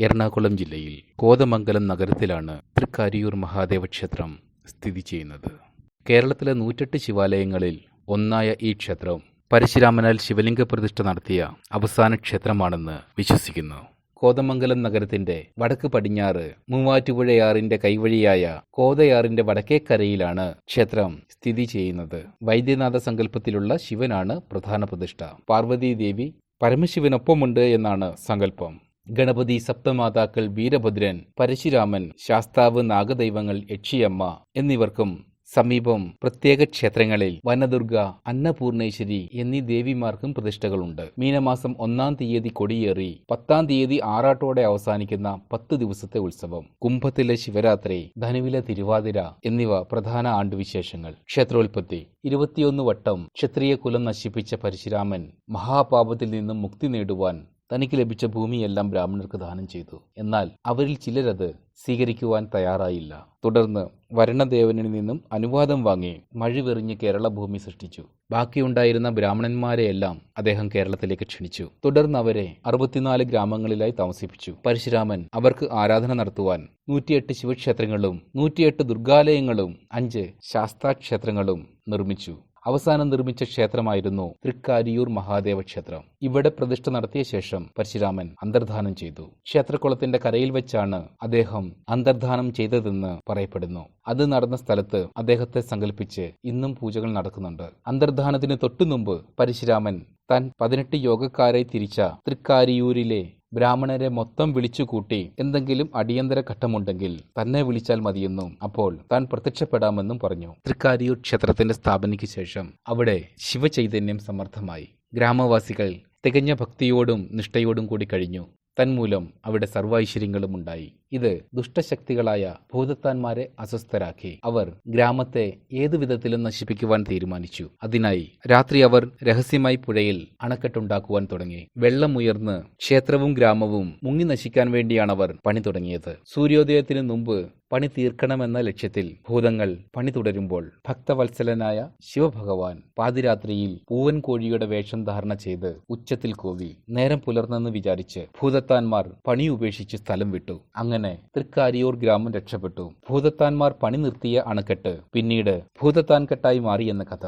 എറണാകുളം ജില്ലയിൽ കോതമംഗലം നഗരത്തിലാണ് തൃക്കാരിയൂർ മഹാദേവ ക്ഷേത്രം സ്ഥിതി ചെയ്യുന്നത്. കേരളത്തിലെ നൂറ്റെട്ട് ശിവാലയങ്ങളിൽ ഒന്നായ ഈ ക്ഷേത്രം പരശുരാമനാൽ ശിവലിംഗ പ്രതിഷ്ഠ നടത്തിയ അവസാന ക്ഷേത്രമാണെന്ന് വിശ്വസിക്കുന്നു. കോതമംഗലം നഗരത്തിന്റെ വടക്ക് പടിഞ്ഞാറ് മൂവാറ്റുപുഴയാറിന്റെ കൈവഴിയായ കോതയാറിന്റെ വടക്കേക്കരയിലാണ് ക്ഷേത്രം സ്ഥിതി ചെയ്യുന്നത്. വൈദ്യനാഥ സങ്കല്പത്തിലുള്ള ശിവനാണ് പ്രധാന പ്രതിഷ്ഠ. പാർവതീദേവി പരമശിവനൊപ്പമുണ്ട് എന്നാണ് സങ്കല്പം. ഗണപതി സപ്തമാതാക്കൾ വീരഭദ്രൻ പരശുരാമൻ ശാസ്താവ് നാഗദൈവങ്ങൾ യക്ഷിയമ്മ എന്നിവർക്കും സമീപം പ്രത്യേക ക്ഷേത്രങ്ങളിൽ വനദുർഗ അന്നപൂർണേശ്വരി എന്നീ ദേവിമാർക്കും പ്രതിഷ്ഠകളുണ്ട്. മീനമാസം ഒന്നാം തീയതി കൊടിയേറി പത്താം തീയതി ആറാട്ടോടെ അവസാനിക്കുന്ന പത്ത് ദിവസത്തെ ഉത്സവം കുംഭത്തിലെ ശിവരാത്രി ധനുവിലെ തിരുവാതിര എന്നിവ പ്രധാന ആണ്ടുവിശേഷങ്ങൾ. ക്ഷേത്രോൽപത്തി ഇരുപത്തിയൊന്ന് വട്ടം ക്ഷത്രിയ കുലം നശിപ്പിച്ച പരശുരാമൻ മഹാപാപത്തിൽ നിന്നും മുക്തി നേടുവാൻ തനിക്ക് ലഭിച്ച ഭൂമിയെല്ലാം ബ്രാഹ്മണർക്ക് ദാനം ചെയ്തു. എന്നാൽ അവരിൽ ചിലരത് സ്വീകരിക്കുവാൻ തയ്യാറായില്ല. തുടർന്ന് വരണദേവനിൽ നിന്നും അനുവാദം വാങ്ങി മഴിവെറിഞ്ഞ് കേരള ഭൂമി സൃഷ്ടിച്ചു. ബാക്കിയുണ്ടായിരുന്ന ബ്രാഹ്മണന്മാരെയെല്ലാം അദ്ദേഹം കേരളത്തിലേക്ക് ക്ഷണിച്ചു. തുടർന്ന് അവരെ അറുപത്തിനാല് ഗ്രാമങ്ങളിലായി താമസിപ്പിച്ചു. പരശുരാമൻ അവർക്ക് ആരാധന നടത്തുവാൻ നൂറ്റിയെട്ട് ശിവക്ഷേത്രങ്ങളും നൂറ്റിയെട്ട് ദുർഗാലയങ്ങളും അഞ്ച് ശാസ്താക്ഷേത്രങ്ങളും നിർമ്മിച്ചു. അവസാനം നിർമ്മിച്ച ക്ഷേത്രമായിരുന്നു തൃക്കാരിയൂർ മഹാദേവ ക്ഷേത്രം. ഇവിടെ പ്രതിഷ്ഠ നടത്തിയ ശേഷം പരശുരാമൻ അന്തർധാനം ചെയ്തു. ക്ഷേത്രക്കുളത്തിന്റെ കരയിൽ വെച്ചാണ് അദ്ദേഹം അന്തർധാനം ചെയ്തതെന്ന് പറയപ്പെടുന്നു. അത് നടന്ന സ്ഥലത്ത് അദ്ദേഹത്തെ സങ്കല്പിച്ച് ഇന്നും പൂജകൾ നടക്കുന്നുണ്ട്. അന്തർധാനത്തിന് തൊട്ടുമുമ്പ് പരശുരാമൻ താൻ പതിനെട്ട് യോഗക്കാരെ തിരിച്ച തൃക്കാരിയൂരിലെ ബ്രാഹ്മണരെ മൊത്തം വിളിച്ചുകൂട്ടി എന്തെങ്കിലും അടിയന്തര ഘട്ടമുണ്ടെങ്കിൽ തന്നെ വിളിച്ചാൽ മതിയെന്നും അപ്പോൾ താൻ പ്രത്യക്ഷപ്പെടാമെന്നും പറഞ്ഞു. തൃക്കാരിയൂർ ക്ഷേത്രത്തിന്റെ സ്ഥാപനയ്ക്ക് ശേഷം അവിടെ ശിവചൈതന്യം സമർത്ഥമായി. ഗ്രാമവാസികൾ തികഞ്ഞ ഭക്തിയോടും നിഷ്ഠയോടും കൂടി കഴിഞ്ഞു. തന്മൂലം അവിടെ സർവൈശ്വര്യങ്ങളും ഉണ്ടായി. ഇത് ദുഷ്ടശക്തികളായ ഭൂതത്താന്മാരെ അസ്വസ്ഥരാക്കി. അവർ ഗ്രാമത്തെ ഏതു വിധത്തിലും നശിപ്പിക്കുവാൻ തീരുമാനിച്ചു. അതിനായി രാത്രി അവർ രഹസ്യമായി പുഴയിൽ അണക്കെട്ടുണ്ടാക്കുവാൻ തുടങ്ങി. വെള്ളമുയർന്ന് ക്ഷേത്രവും ഗ്രാമവും മുങ്ങി നശിക്കാൻ വേണ്ടിയാണ് അവർ പണി തുടങ്ങിയത്. സൂര്യോദയത്തിന് മുമ്പ് പണി തീർക്കണമെന്ന ലക്ഷ്യത്തിൽ ഭൂതങ്ങൾ പണി തുടരുമ്പോൾ ഭക്തവത്സലനായ ശിവഭഗവാൻ പാതിരാത്രിയിൽ പൂവൻ കോഴിയുടെ വേഷം ധാരണ ചെയ്ത് ഉച്ചത്തിൽ കൂവി നേരം പുലർന്നെന്ന് വിചാരിച്ച് ഭൂതത്താന്മാർ പണി ഉപേക്ഷിച്ച് സ്ഥലം വിട്ടു. അങ്ങനെ തൃക്കാരിയൂർ ഗ്രാമം രക്ഷപ്പെട്ടു. ഭൂതത്താന്മാർ പണി നിർത്തിയ അണക്കെട്ട് പിന്നീട് ഭൂതത്താൻകെട്ടായി മാറിയെന്ന കഥ.